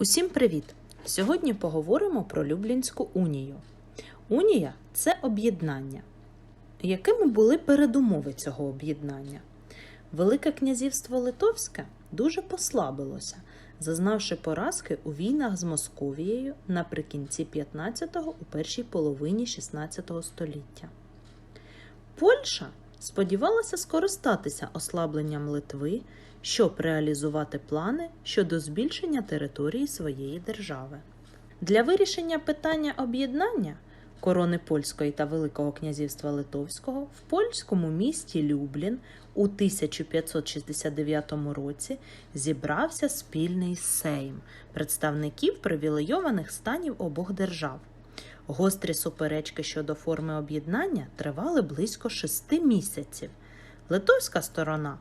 Усім привіт! Сьогодні поговоримо про Люблінську унію. Унія це об'єднання. Якими були передумови цього об'єднання? Велике князівство Литовське дуже послабилося, зазнавши поразки у війнах з Московією наприкінці 15-го у першій половині 16 століття. Польща сподівалася скористатися ослабленням Литви, щоб реалізувати плани щодо збільшення території своєї держави. Для вирішення питання об'єднання корони польської та Великого князівства Литовського в польському місті Люблін у 1569 році зібрався спільний сейм представників привілейованих станів обох держав. Гострі суперечки щодо форми об'єднання тривали близько шести місяців. Литовська сторона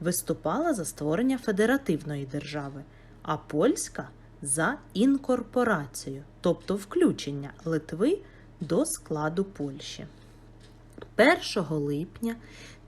виступала за створення федеративної держави, а польська за інкорпорацію, тобто включення Литви до складу Польщі. 1 липня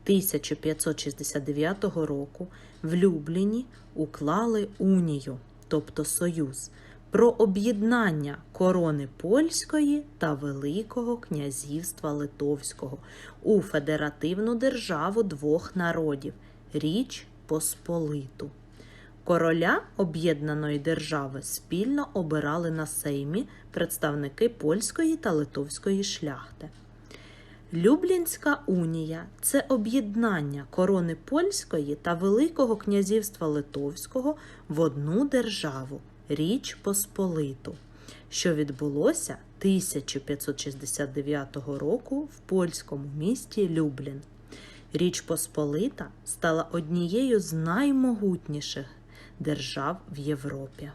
1569 року в Любліні уклали унію, тобто союз, про об'єднання корони польської та Великого князівства Литовського у федеративну державу двох народів Річ Посполиту. Короля об'єднаної держави спільно обирали на сеймі представники польської та литовської шляхти. Люблінська унія це об'єднання корони польської та Великого князівства Литовського в одну державу Річ Посполиту, що відбулося 1569 року в польському місті Люблін. Річ Посполита стала однією з наймогутніших держав в Європі.